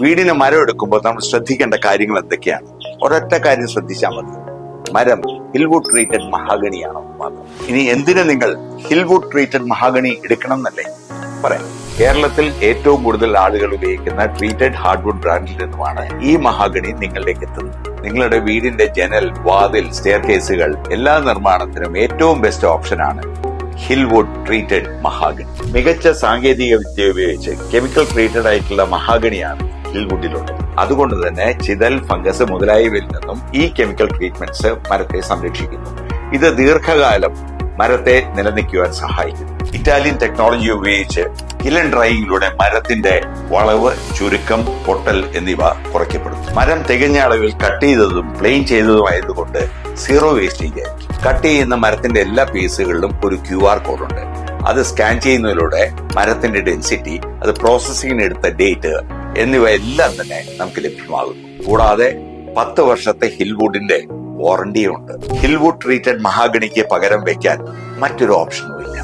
വീടിന് മരം എടുക്കുമ്പോൾ നമ്മൾ ശ്രദ്ധിക്കേണ്ട കാര്യങ്ങൾ എന്തൊക്കെയാണ്? ഒരൊറ്റ കാര്യം ശ്രദ്ധിച്ചാൽ മതി. മരം ഹിൽവുഡ് ട്രീറ്റഡ് മഹാഗണിയാണോ മാത്രം. ഇനി എന്തിനു നിങ്ങൾ ഹിൽവുഡ് ട്രീറ്റഡ് മഹാഗണി എടുക്കണം എന്നല്ലേ? പറയാം. കേരളത്തിൽ ഏറ്റവും കൂടുതൽ ആളുകൾ ഉപയോഗിക്കുന്ന ട്രീറ്റഡ് ഹാർഡ്വുഡ് ബ്രാൻഡിൽ നിന്നുമാണ് ഈ മഹാഗണി നിങ്ങളിലേക്ക് എത്തുന്നത്. നിങ്ങളുടെ വീടിന്റെ ജനൽ വാതിൽ സ്റ്റെയർ കേസുകൾ എല്ലാ നിർമ്മാണത്തിനും ഏറ്റവും ബെസ്റ്റ് ഓപ്ഷനാണ് ഹിൽവുഡ് ട്രീറ്റഡ് മഹാഗണി മികച്ച സാങ്കേതിക വിദ്യ ഉപയോഗിച്ച് കെമിക്കൽ ട്രീറ്റഡ് ആയിട്ടുള്ള മഹാഗണിയാണ് ഹിൽവുഡിലുള്ളത് അതുകൊണ്ട് തന്നെ ചിതൽ ഫംഗസ് മുതലായവയിൽ നിന്നും ഈ കെമിക്കൽ ട്രീറ്റ്മെന്റ്സ് മരത്തെ സംരക്ഷിക്കുന്നു. ഇത് ദീർഘകാലം മരത്തെ നിലനിൽക്കുവാൻ സഹായിക്കുന്നു. ഇറ്റാലിയൻ ടെക്നോളജി ഉപയോഗിച്ച് കിലൻ ഡ്രൈയിങ്ങിലൂടെ മരത്തിന്റെ വളവ് ചുരുക്കം പൊട്ടൽ എന്നിവ കുറയ്ക്കപ്പെടും മരം തികഞ്ഞ അളവിൽ കട്ട് ചെയ്തതും പ്ലെയിൻ ചെയ്തതുമായതുകൊണ്ട് സീറോ വേസ്റ്റേജ് കട്ട് ചെയ്യുന്ന മരത്തിന്റെ എല്ലാ പീസുകളിലും ഒരു ക്യു ആർ കോഡ് ഉണ്ട് അത് സ്കാൻ ചെയ്യുന്നതിലൂടെ മരത്തിന്റെ ഡെൻസിറ്റി അത് പ്രോസസ്സിങ്ങിന് എടുത്ത ഡേറ്റ് എന്നിവ എല്ലാം തന്നെ നമുക്ക് ലഭ്യമാകും കൂടാതെ പത്ത് വർഷത്തെ ഹിൽവുഡിന്റെ വാറണ്ടിയുണ്ട് ഹിൽവുഡ് ട്രീറ്റഡ് മഹാഗണിക്ക് പകരം വയ്ക്കാൻ മറ്റൊരു ഓപ്ഷനും ഇല്ല.